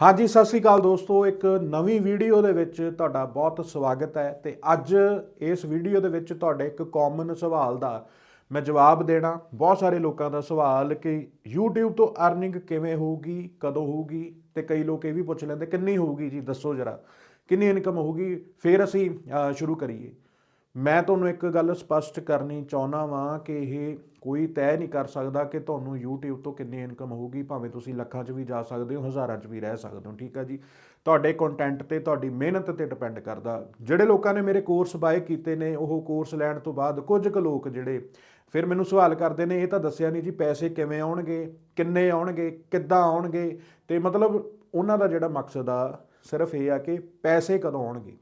ਹਾਂਜੀ, ਸਤਿ ਸ੍ਰੀ ਅਕਾਲ ਦੋਸਤੋ। ਇੱਕ ਨਵੀਂ ਵੀਡੀਓ ਦੇ ਵਿੱਚ ਤੁਹਾਡਾ ਬਹੁਤ ਸਵਾਗਤ ਹੈ ਤੇ ਅੱਜ ਇਸ ਵੀਡੀਓ ਦੇ ਵਿੱਚ ਤੁਹਾਡੇ ਇੱਕ ਕਾਮਨ ਸਵਾਲ ਦਾ ਮੈਂ ਜਵਾਬ ਦੇਣਾ। ਬਹੁਤ ਸਾਰੇ ਲੋਕਾਂ ਦਾ ਸਵਾਲ ਕਿ YouTube ਤੋਂ ਅਰਨਿੰਗ ਕਿਵੇਂ ਹੋਊਗੀ, ਕਦੋਂ ਹੋਊਗੀ ਤੇ ਕਈ ਲੋਕ ਇਹ ਵੀ ਪੁੱਛ ਲੈਂਦੇ, ਕਿੰਨੀ ਹੋਊਗੀ? ਜੀ ਦੱਸੋ ਜਰਾ। ਕਿੰਨੀ ਇਨਕਮ ਹੋਊਗੀ? ਫਿਰ ਅਸੀਂ ਸ਼ੁਰੂ ਕਰੀਏ। ਮੈਂ ਤੁਹਾਨੂੰ ਇੱਕ ਗੱਲ ਸਪਸ਼ਟ ਕਰਨੀ ਚਾਹੁੰਦਾ ਵਾਂ ਕਿ ਇਹ ਕੋਈ ਤੈਅ ਨਹੀਂ ਕਰ ਸਕਦਾ ਕਿ ਤੁਹਾਨੂੰ YouTube ਤੋਂ ਕਿੰਨੀ ਇਨਕਮ ਹੋਊਗੀ, ਭਾਵੇਂ ਤੁਸੀਂ ਲੱਖਾਂ 'ਚ ਵੀ ਜਾ ਸਕਦੇ ਹੋ, ਹਜ਼ਾਰਾਂ 'ਚ ਵੀ ਰਹਿ ਸਕਦੇ ਹੋ, ਠੀਕ ਆ ਜੀ? ਤੁਹਾਡੇ ਕੰਟੈਂਟ ਤੇ, ਤੁਹਾਡੀ ਮਿਹਨਤ ਤੇ ਡਿਪੈਂਡ ਕਰਦਾ। ਜਿਹੜੇ ਲੋਕਾਂ ਨੇ ਮੇਰੇ ਕੋਰਸ ਬਾਏ ਕੀਤੇ ਨੇ, ਉਹ ਕੋਰਸ ਲੈਣ ਤੋਂ ਬਾਅਦ ਕੁਝ ਕੁ ਲੋਕ ਜਿਹੜੇ ਫਿਰ ਮੈਨੂੰ ਸਵਾਲ ਕਰਦੇ ਨੇ, ਇਹ ਤਾਂ ਦੱਸਿਆ ਨਹੀਂ ਜੀ ਪੈਸੇ ਕਿਵੇਂ ਆਉਣਗੇ, ਕਿੰਨੇ ਆਉਣਗੇ, ਕਿੱਦਾਂ ਆਉਣਗੇ? ਤੇ ਮਤਲਬ ਉਹਨਾਂ ਦਾ ਜਿਹੜਾ ਮਕਸਦ ਆ, ਸਿਰਫ ਇਹ ਆ ਕਿ ਪੈਸੇ ਕਦੋਂ ਆਉਣਗੇ?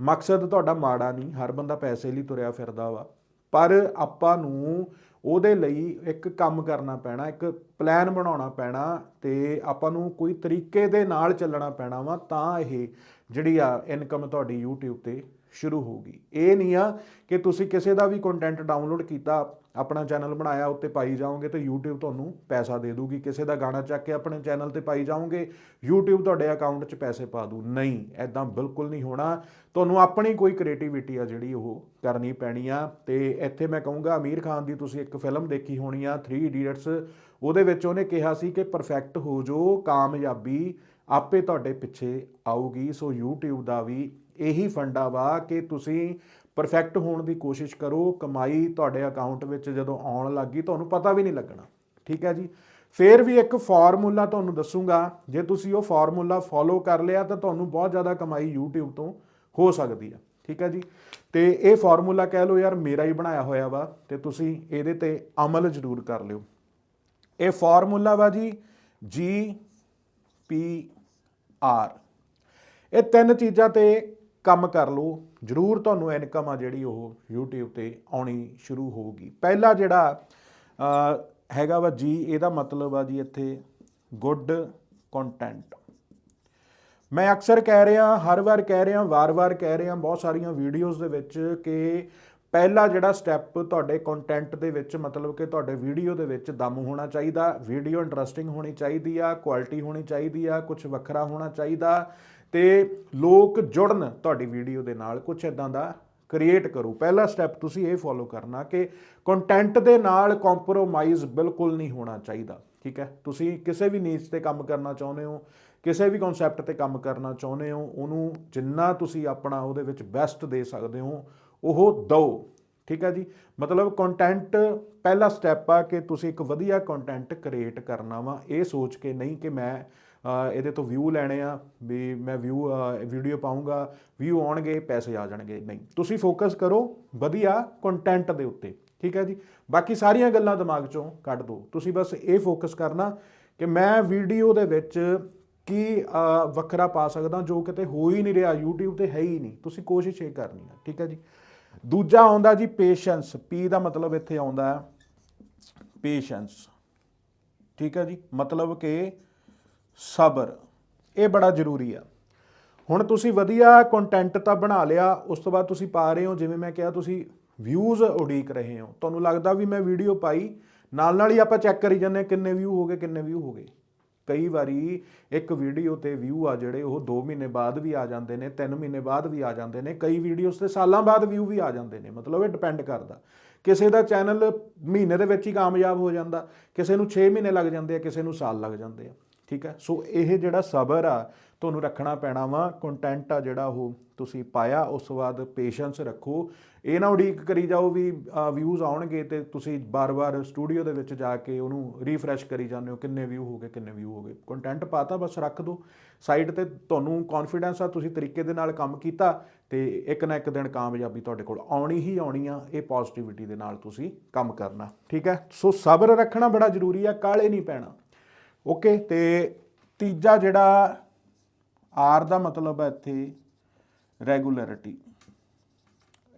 ਮਕਸਦ ਤੁਹਾਡਾ ਮਾੜਾ ਨਹੀਂ, ਹਰ ਬੰਦਾ ਪੈਸੇ ਲਈ ਤੁਰਿਆ ਫਿਰਦਾ ਵਾ। ਪਰ ਆਪਾਂ ਨੂੰ ਉਹਦੇ ਲਈ ਇੱਕ ਕੰਮ ਕਰਨਾ ਪੈਣਾ, ਇੱਕ ਪਲਾਨ ਬਣਾਉਣਾ ਪੈਣਾ ਤੇ ਆਪਾਂ ਨੂੰ ਕੋਈ ਤਰੀਕੇ ਦੇ ਨਾਲ ਚੱਲਣਾ ਪੈਣਾ ਵਾ ਤਾਂ ਇਹ ਜਿਹੜੀ ਆ ਇਨਕਮ ਤੁਹਾਡੀ YouTube ਤੇ ਸ਼ੁਰੂ ਹੋਊਗੀ। ਇਹ ਨਹੀਂ ਆ ਕਿ ਤੁਸੀਂ ਕਿਸੇ ਦਾ ਵੀ ਕੰਟੈਂਟ ਡਾਊਨਲੋਡ ਕੀਤਾ, ਆਪਣਾ ਚੈਨਲ ਬਣਾਇਆ, ਉੱਤੇ ਪਾਈ ਜਾਓਗੇ ਤੇ YouTube ਤੁਹਾਨੂੰ ਪੈਸਾ ਦੇ ਦੂਗੀ ਕਿਸੇ ਦਾ ਗਾਣਾ ਚੱਕ ਕੇ ਆਪਣੇ ਚੈਨਲ ਤੇ ਪਾਈ ਜਾਓਗੇ, YouTube ਤੁਹਾਡੇ ਅਕਾਊਂਟ 'ਚ ਪੈਸੇ ਪਾ ਦੂ ਨਹੀਂ ਐਦਾਂ ਬਿਲਕੁਲ ਨਹੀਂ ਹੋਣਾ। ਤੁਹਾਨੂੰ ਆਪਣੀ ਕੋਈ ਕ੍ਰੀਏਟੀਵਿਟੀ ਆ ਜਿਹੜੀ ਉਹ ਕਰਨੀ ਪੈਣੀ ਆ। ਤੇ ਇੱਥੇ ਮੈਂ ਕਹੂੰਗਾ, ਅਮੀਰ ਖਾਨ ਦੀ ਤੁਸੀਂ ਇੱਕ ਫਿਲਮ ਦੇਖੀ ਹੋਣੀ ਆ 3 ਇਡੀਅਟਸ ਉਹਦੇ ਵਿੱਚ ਉਹਨੇ ਕਿਹਾ ਸੀ ਕਿ ਪਰਫੈਕਟ ਹੋ ਜੋ ਕਾਮਯਾਬੀ ਆਪੇ ਤੁਹਾਡੇ ਪਿੱਛੇ ਆਊਗੀ। ਸੋ YouTube ਦਾ ਵੀ ਇਹੀ ਫੰਡਾ ਵਾ ਕਿ ਤੁਸੀਂ ਪਰਫੈਕਟ ਹੋਣ ਦੀ ਕੋਸ਼ਿਸ਼ ਕਰੋ। ਕਮਾਈ ਤੁਹਾਡੇ ਅਕਾਊਂਟ ਵਿੱਚ ਜਦੋਂ ਆਉਣ ਲੱਗੀ ਤੁਹਾਨੂੰ ਪਤਾ ਵੀ ਨਹੀਂ ਲੱਗਣਾ। ਠੀਕ ਹੈ ਜੀ? ਫੇਰ ਵੀ ਇੱਕ ਫਾਰਮੂਲਾ ਤੁਹਾਨੂੰ ਦੱਸੂਗਾ। ਜੇ ਤੁਸੀਂ ਉਹ ਫਾਰਮੂਲਾ ਫੋਲੋ ਕਰ ਲਿਆ, ਤਾਂ ਤੁਹਾਨੂੰ ਬਹੁਤ ਜ਼ਿਆਦਾ ਕਮਾਈ YouTube ਤੋਂ ਹੋ ਸਕਦੀ ਹੈ। ਠੀਕ ਹੈ ਜੀ? ਤੇ ਇਹ ਫਾਰਮੂਲਾ ਕਹਿ ਲਓ ਯਾਰ, ਮੇਰਾ ਹੀ ਬਣਾਇਆ ਹੋਇਆ ਵਾ, ਤੇ ਤੁਸੀਂ ਇਹਦੇ ਤੇ ਅਮਲ ਜ਼ਰੂਰ ਕਰ ਲਿਓ। ਇਹ ਫਾਰਮੂਲਾ ਵਾ ਜੀ, G P R ਇਹ ਤਿੰਨ ਚੀਜ਼ਾਂ ਤੇ ਕੰਮ ਕਰ ਲਓ ਜ਼ਰੂਰ ਤੁਹਾਨੂੰ ਇਨਕਮ ਆ ਜਿਹੜੀ ਉਹ YouTube ਤੇ ਆਉਣੀ ਸ਼ੁਰੂ ਹੋਊਗੀ। ਪਹਿਲਾ ਜਿਹੜਾ ਹੈਗਾ ਵਾ ਜੀ, ਇਹਦਾ ਮਤਲਬ ਆ ਜੀ ਇੱਥੇ ਗੁੱਡ ਕੰਟੈਂਟ। ਮੈਂ ਅਕਸਰ ਕਹਿ ਰਿਹਾ, ਹਰ ਵਾਰ ਕਹਿ ਰਿਹਾ, ਵਾਰ-ਵਾਰ ਕਹਿ ਰਿਹਾ, ਬਹੁਤ ਸਾਰੀਆਂ ਵੀਡੀਓਜ਼ ਦੇ ਵਿੱਚ ਕਿ ਪਹਿਲਾ ਜਿਹੜਾ ਸਟੈਪ ਤੁਹਾਡੇ ਕੰਟੈਂਟ ਦੇ ਵਿੱਚ, ਮਤਲਬ ਕਿ ਤੁਹਾਡੇ ਵੀਡੀਓ ਦੇ ਵਿੱਚ ਦਮ ਹੋਣਾ ਚਾਹੀਦਾ ਵੀਡੀਓ ਇੰਟਰਸਟਿੰਗ ਹੋਣੀ ਚਾਹੀਦੀ ਆ ਕੁਆਲਿਟੀ ਹੋਣੀ ਚਾਹੀਦੀ ਆ ਕੁਝ ਵੱਖਰਾ ਹੋਣਾ ਚਾਹੀਦਾ, ਤੇ ਲੋਕ ਜੁੜਨ ਤੁਹਾਡੀ ਵੀਡੀਓ ਦੇ ਨਾਲ ਕੁਝ ਇਦਾਂ ਦਾ ਕ੍ਰੀਏਟ ਕਰੋ। ਪਹਿਲਾ ਸਟੈਪ ਤੁਸੀਂ ਇਹ ਫੋਲੋ ਕਰਨਾ ਕਿ ਕੰਟੈਂਟ ਦੇ ਨਾਲ ਕੰਪਰੋਮਾਈਜ਼ ਬਿਲਕੁਲ ਨਹੀਂ ਹੋਣਾ ਚਾਹੀਦਾ, ਠੀਕ ਹੈ? ਤੁਸੀਂ ਕਿਸੇ ਵੀ ਨੀਚ ਤੇ ਕੰਮ ਕਰਨਾ ਚਾਹੁੰਦੇ ਹੋ, ਕਿਸੇ ਵੀ ਕਨਸੈਪਟ ਤੇ ਕੰਮ ਕਰਨਾ ਚਾਹੁੰਦੇ ਹੋ, ਉਹਨੂੰ ਜਿੰਨਾ ਤੁਸੀਂ ਆਪਣਾ ਉਹਦੇ ਵਿੱਚ ਬੈਸਟ ਦੇ ਸਕਦੇ ਹੋ ਉਹ ਦਿਓ। ਠੀਕ ਹੈ ਜੀ? ਮਤਲਬ ਕੰਟੈਂਟ ਪਹਿਲਾ ਸਟੈਪ ਆ ਕਿ ਤੁਸੀਂ ਇੱਕ ਵਧੀਆ ਕੰਟੈਂਟ ਕ੍ਰੀਏਟ ਕਰਨਾ ਵਾ। ਇਹ ਸੋਚ ਕੇ ਨਹੀਂ ਕਿ ਮੈਂ ਇਹਦੇ ਤੋਂ ਵਿਊ ਲੈਣੇ ਆ, ਵੀ ਮੈਂ ਵਿਊ ਵੀਡੀਓ ਪਾਉਂਗਾ ਵਿਊ ਆਉਣਗੇ, ਪੈਸੇ ਆ ਜਾਣਗੇ। ਨਹੀਂ। ਤੁਸੀਂ ਫੋਕਸ ਕਰੋ ਵਧੀਆ ਕੰਟੈਂਟ ਦੇ ਉੱਤੇ। ਠੀਕ ਹੈ ਜੀ? ਬਾਕੀ ਸਾਰੀਆਂ ਗੱਲਾਂ ਦਿਮਾਗ ਚੋਂ ਕੱਢ ਦਿਓ ਤੁਸੀਂ ਬਸ ਇਹ ਫੋਕਸ ਕਰਨਾ ਕਿ ਮੈਂ ਵੀਡੀਓ ਦੇ ਵਿੱਚ ਕੀ ਵੱਖਰਾ ਪਾ ਸਕਦਾ ਜੋ ਕਿਤੇ ਹੋ ਹੀ ਨਹੀਂ ਰਿਹਾ। YouTube ਤੇ ਹੈ ਹੀ ਨਹੀਂ। ਤੁਸੀਂ ਕੋਸ਼ਿਸ਼ ਇਹ ਕਰਨੀ ਹੈ ਠੀਕ ਹੈ ਜੀ? ਦੂਜਾ ਆਉਂਦਾ ਜੀ ਪੇਸ਼ੈਂਸ ਪੀ ਦਾ ਮਤਲਬ ਇੱਥੇ ਆਉਂਦਾ ਹੈ ਪੇਸ਼ੈਂਸ ਠੀਕ ਹੈ ਜੀ, ਮਤਲਬ ਕਿ ਸਬਰ, ਇਹ ਬੜਾ ਜ਼ਰੂਰੀ ਆ। ਹੁਣ ਤੁਸੀਂ ਵਧੀਆ ਕੰਟੈਂਟ ਤਾਂ ਬਣਾ ਲਿਆ, ਉਸ ਤੋਂ ਬਾਅਦ ਤੁਸੀਂ ਪਾ ਰਹੇ ਹੋ, ਜਿਵੇਂ ਮੈਂ ਕਿਹਾ ਤੁਸੀਂ ਵਿਊਜ਼ ਉਡੀਕ ਰਹੇ ਹੋ। ਤੁਹਾਨੂੰ ਲੱਗਦਾ ਵੀ ਮੈਂ ਵੀਡੀਓ ਪਾਈ ਨਾਲ ਨਾਲ ਹੀ ਆਪਾਂ ਚੈੱਕ ਕਰੀ ਜਾਂਦੇ ਹਾਂ ਕਿੰਨੇ ਵਿਊ ਹੋ ਗਏ, ਕਿੰਨੇ ਵਿਊ ਹੋ ਗਏ। ਕਈ ਵਾਰੀ ਇੱਕ ਵੀਡੀਓ ਤੇ ਵਿਊ ਆ ਜਿਹੜੇ, ਉਹ 2 ਮਹੀਨੇ ਬਾਅਦ ਵੀ ਆ ਜਾਂਦੇ ਨੇ 3 ਮਹੀਨੇ ਬਾਅਦ ਵੀ ਆ ਜਾਂਦੇ ਨੇ, ਕਈ ਵੀਡੀਓਜ਼ ਤੇ ਸਾਲਾਂ ਬਾਅਦ ਵਿਊ ਵੀ ਆ ਜਾਂਦੇ ਨੇ, ਮਤਲਬ ਇਹ ਡਿਪੈਂਡ ਕਰਦਾ। ਕਿਸੇ ਦਾ ਚੈਨਲ ਮਹੀਨੇ ਦੇ ਵਿੱਚ ਹੀ ਕਾਮਯਾਬ ਹੋ ਜਾਂਦਾ, ਕਿਸੇ ਨੂੰ 6 ਮਹੀਨੇ ਲੱਗ ਜਾਂਦੇ ਆ, ਕਿਸੇ ਨੂੰ ਸਾਲ ਲੱਗ ਜਾਂਦੇ ਆ। ਠੀਕ ਹੈ? ਸੋ ਇਹ ਜਿਹੜਾ ਸਬਰ ਆ, ਤੁਹਾਨੂੰ ਰੱਖਣਾ ਪੈਣਾ ਵਾ ਕੰਟੈਂਟ ਆ ਜਿਹੜਾ ਉਹ ਤੁਸੀਂ ਪਾਇਆ, ਉਸ ਤੋਂ ਬਾਅਦ ਪੇਸ਼ੈਂਸ ਰੱਖੋ। ਇਹ ਨਾ ਉਡੀਕ ਕਰੀ ਜਾਓ ਵੀ ਵਿਊਜ਼ ਆਉਣਗੇ ਤੇ ਤੁਸੀਂ ਬਾਰ-ਬਾਰ ਸਟੂਡੀਓ ਦੇ ਵਿੱਚ ਜਾ ਕੇ ਉਹਨੂੰ ਰੀਫਰੈਸ਼ ਕਰੀ ਜਾਂਦੇ ਹੋ, ਕਿੰਨੇ ਵਿਊ ਹੋ ਗਏ, ਕਿੰਨੇ ਵਿਊ ਹੋ ਗਏ। ਕੰਟੈਂਟ ਪਾਤਾ, ਬਸ ਰੱਖ ਦਿਓ ਸਾਈਡ ਤੇ ਤੁਹਾਨੂੰ ਕੌਨਫੀਡੈਂਸ ਆ, ਤੁਸੀਂ ਤਰੀਕੇ ਦੇ ਨਾਲ ਕੰਮ ਕੀਤਾ ਤੇ ਇੱਕ ਨਾ ਇੱਕ ਦਿਨ ਕਾਮਯਾਬੀ ਤੁਹਾਡੇ ਕੋਲ ਆਉਣੀ ਹੀ ਆਉਣੀ ਆ, ਇਹ ਪੋਜ਼ਿਟਿਵਿਟੀ ਦੇ ਨਾਲ ਤੁਸੀਂ ਕੰਮ ਕਰਨਾ, ਠੀਕ ਹੈ? ਸੋ ਸਬਰ ਰੱਖਣਾ ਬੜਾ ਜ਼ਰੂਰੀ ਆ, ਕਾਲੇ ਨਹੀਂ ਪੈਣਾ। ਓਕੇ ਤੇ ਤੀਜਾ ਜਿਹੜਾ ਆਰ ਦਾ ਮਤਲਬ ਹੈ ਇੱਥੇ ਰੈਗੂਲਰਿਟੀ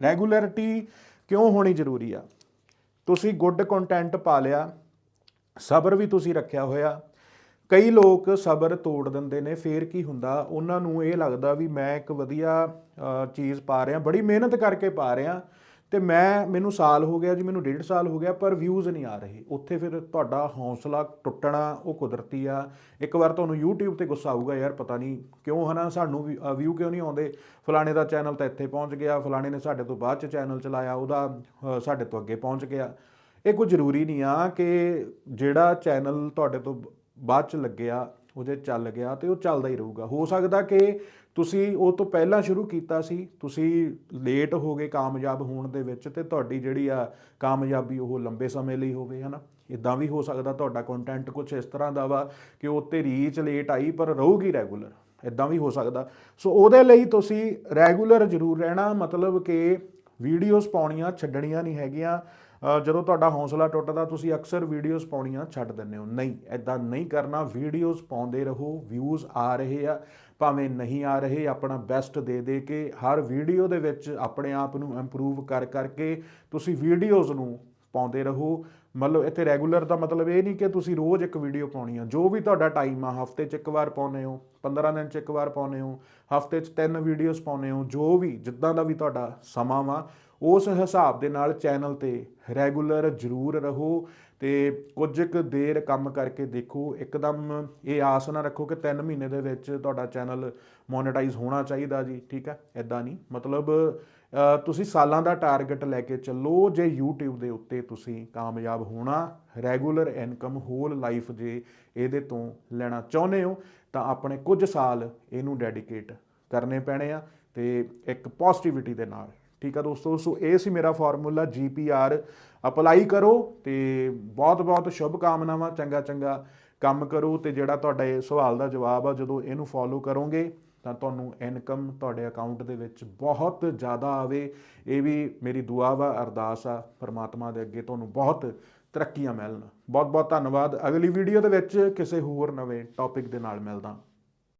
ਰੈਗੂਲਰਿਟੀ ਕਿਉਂ ਹੋਣੀ ਜ਼ਰੂਰੀ ਆ? ਤੁਸੀਂ ਗੁੱਡ ਕੰਟੈਂਟ ਪਾ ਲਿਆ, ਸਬਰ ਵੀ ਤੁਸੀਂ ਰੱਖਿਆ ਹੋਇਆ। ਕਈ ਲੋਕ ਸਬਰ ਤੋੜ ਦਿੰਦੇ ਨੇ, ਫੇਰ ਕੀ ਹੁੰਦਾ? ਉਹਨਾਂ ਨੂੰ ਇਹ ਲੱਗਦਾ ਵੀ ਮੈਂ ਇੱਕ ਵਧੀਆ ਚੀਜ਼ ਪਾ ਰਿਹਾ, ਬੜੀ ਮਿਹਨਤ ਕਰਕੇ ਪਾ ਰਿਹਾ। ਤੇ ਮੈਂ, ਮੈਨੂੰ ਸਾਲ ਹੋ ਗਿਆ ਜੀ, ਮੈਨੂੰ ਡੇਢ ਸਾਲ ਹੋ ਗਿਆ, ਪਰ ਵਿਊਜ਼ ਨਹੀਂ ਆ ਰਹੇ। ਉੱਥੇ ਫਿਰ ਤੁਹਾਡਾ ਹੌਸਲਾ ਟੁੱਟਣਾ, ਉਹ ਕੁਦਰਤੀ ਆ। ਇੱਕ ਵਾਰ ਤੁਹਾਨੂੰ YouTube ਤੇ ਗੁੱਸਾ ਆਊਗਾ, ਯਾਰ ਪਤਾ ਨਹੀਂ ਕਿਉਂ ਹਨਾ, ਸਾਨੂੰ ਵਿਊ ਕਿਉਂ ਨਹੀਂ ਆਉਂਦੇ? ਫਲਾਣੇ ਦਾ ਚੈਨਲ ਤਾਂ ਇੱਥੇ ਪਹੁੰਚ ਗਿਆ, ਫਲਾਣੇ ਨੇ ਸਾਡੇ ਤੋਂ ਬਾਅਦ ਚ ਚੈਨਲ ਚਲਾਇਆ, ਉਹਦਾ ਸਾਡੇ ਤੋਂ ਅੱਗੇ ਪਹੁੰਚ ਗਿਆ। ਇਹ ਕੋਈ ਜ਼ਰੂਰੀ ਨਹੀਂ ਆ ਕਿ ਜਿਹੜਾ ਚੈਨਲ ਤੁਹਾਡੇ ਤੋਂ ਬਾਅਦ ਚ ਲੱਗਿਆ ਉਹਦੇ ਚੱਲ ਗਿਆ ਤੇ ਉਹ ਚੱਲਦਾ ਹੀ ਰਹੂਗਾ। ਹੋ ਸਕਦਾ ਕਿ ਤੁਸੀਂ ਉਹ ਤੋਂ ਪਹਿਲਾਂ ਸ਼ੁਰੂ ਕੀਤਾ ਸੀ, ਤੁਸੀਂ ਲੇਟ ਹੋ ਗਏ ਕਾਮਯਾਬ ਹੋਣ ਦੇ ਵਿੱਚ ਤੇ ਤੁਹਾਡੀ ਜਿਹੜੀ ਆ ਕਾਮਯਾਬੀ ਉਹ ਲੰਬੇ ਸਮੇਂ ਲਈ ਹੋਵੇ, ਹਨਾ? ਇਦਾਂ ਵੀ ਹੋ ਸਕਦਾ ਤੁਹਾਡਾ ਕੰਟੈਂਟ ਕੁਝ ਇਸ ਤਰ੍ਹਾਂ ਦਾ ਵਾ ਕਿ ਉੱਤੇ ਰੀਚ ਲੇਟ ਆਈ ਪਰ ਰਹੂਗੀ ਰੈਗੂਲਰ ਇਦਾਂ ਵੀ ਹੋ ਸਕਦਾ। ਸੋ ਉਹਦੇ ਲਈ ਤੁਸੀਂ ਰੈਗੂਲਰ ਜ਼ਰੂਰ ਰਹਿਣਾ, ਮਤਲਬ ਕਿ ਵੀਡੀਓਜ਼ ਪਾਉਣੀਆਂ, ਛੱਡਣੀਆਂ ਨਹੀਂ ਹੈਗੀਆਂ। ਜਦੋਂ ਤੁਹਾਡਾ ਹੌਸਲਾ ਟੁੱਟਦਾ, ਤੁਸੀਂ ਅਕਸਰ ਵੀਡੀਓਜ਼ ਪਾਉਣੀਆਂ ਛੱਡ ਦਿੰਦੇ ਹੋ। ਨਹੀਂ ਐਦਾਂ ਨਹੀਂ ਕਰਨਾ। ਵੀਡੀਓਜ਼ ਪਾਉਂਦੇ ਰਹੋ ਵਿਊਜ਼ ਆ ਰਹੇ ਆ। ਭਾਵੇਂ ਨਹੀਂ ਆ ਰਹੇ, ਆਪਣਾ ਬੈਸਟ ਦੇ ਦੇ ਕੇ ਹਰ ਵੀਡੀਓ ਦੇ ਵਿੱਚ ਆਪਣੇ ਆਪ ਨੂੰ ਇੰਪਰੂਵ ਕਰ ਕਰਕੇ ਤੁਸੀਂ ਵੀਡੀਓਜ਼ ਨੂੰ ਪਾਉਂਦੇ ਰਹੋ। ਮਤਲਬ ਇੱਥੇ ਰੈਗੂਲਰ ਦਾ ਮਤਲਬ ਇਹ ਨਹੀਂ ਕਿ ਤੁਸੀਂ ਰੋਜ਼ ਇੱਕ ਵੀਡੀਓ ਪਾਉਣੀ ਆ। ਜੋ ਵੀ ਤੁਹਾਡਾ ਟਾਈਮ ਆ, ਹਫ਼ਤੇ 'ਚ ਇੱਕ ਵਾਰ ਪਾਉਨੇ ਹੋ 15 ਦਿਨ 'ਚ ਇੱਕ ਵਾਰ ਪਾਉਨੇ ਹੋ, ਹਫ਼ਤੇ 'ਚ ਤਿੰਨ ਵੀਡੀਓਜ਼ ਪਾਉਨੇ ਹੋ, ਜੋ ਵੀ, ਜਿੱਦਾਂ ਦਾ ਵੀ ਤੁਹਾਡਾ ਸਮਾਂ ਵਾ ਉਸ ਹਿਸਾਬ ਦੇ ਨਾਲ ਚੈਨਲ ਤੇ ਰੈਗੂਲਰ ਜ਼ਰੂਰ ਰਹੋ ਤੇ ਕੁਝ ਕੁ ਦੇਰ ਕੰਮ ਕਰਕੇ ਦੇਖੋ। ਇੱਕਦਮ ਇਹ ਆਸ ਨਾ ਰੱਖੋ ਕਿ 3 ਮਹੀਨੇ ਦੇ ਵਿੱਚ ਤੁਹਾਡਾ ਚੈਨਲ ਮੋਨੇਟਾਈਜ਼ ਹੋਣਾ ਚਾਹੀਦਾ ਜੀ, ਠੀਕ ਹੈ? ਐਦਾਂ ਨਹੀਂ। ਮਤਲਬ ਤੁਸੀਂ ਸਾਲਾਂ ਦਾ ਟਾਰਗੇਟ ਲੈ ਕੇ ਚੱਲੋ, ਜੇ YouTube ਦੇ ਉੱਤੇ ਤੁਸੀਂ ਕਾਮਯਾਬ ਹੋਣਾ, ਰੈਗੂਲਰ ਇਨਕਮ ਹੋਲ ਲਾਈਫ ਜੇ ਇਹਦੇ ਤੋਂ ਲੈਣਾ ਚਾਹੁੰਦੇ ਹੋ, ਤਾਂ ਆਪਣੇ ਕੁਝ ਸਾਲ ਇਹਨੂੰ ਡੈਡੀਕੇਟ ਕਰਨੇ ਪੈਣੇ ਆ ਤੇ ਇੱਕ ਪੋਜ਼ਿਟਿਵਿਟੀ ਦੇ ਨਾਲ ਠੀਕ ਆ ਦੋਸਤੋ? ਸੋ ਇਹ ਸੀ ਮੇਰਾ ਫਾਰਮੂਲਾ GPR ਅਪਲਾਈ ਕਰੋ ਤੇ ਬਹੁਤ ਬਹੁਤ ਸ਼ੁਭ ਕਾਮਨਾਵਾਂ ਚੰਗਾ ਚੰਗਾ ਕੰਮ ਕਰੋ ਤੇ ਜਿਹੜਾ ਤੁਹਾਡਾ ਇਹ ਸਵਾਲ ਦਾ ਜਵਾਬ ਆ, ਜਦੋਂ ਇਹਨੂੰ ਫੋਲੋ ਕਰੋਗੇ, ਤਾਂ ਤੁਹਾਨੂੰ ਇਨਕਮ ਤੁਹਾਡੇ ਅਕਾਊਂਟ ਦੇ ਵਿੱਚ ਬਹੁਤ ਜ਼ਿਆਦਾ ਆਵੇ। ਇਹ ਵੀ ਮੇਰੀ ਦੁਆ ਵਾ, ਅਰਦਾਸ ਆ, ਪਰਮਾਤਮਾ ਦੇ ਅੱਗੇ ਤੁਹਾਨੂੰ ਬਹੁਤ ਤਰੱਕੀਆਂ ਮਿਲਣ। ਬਹੁਤ ਬਹੁਤ ਧੰਨਵਾਦ। ਅਗਲੀ ਵੀਡੀਓ ਦੇ ਵਿੱਚ ਕਿਸੇ ਹੋਰ ਨਵੇਂ ਟੌਪਿਕ ਦੇ ਨਾਲ ਮਿਲਦਾ।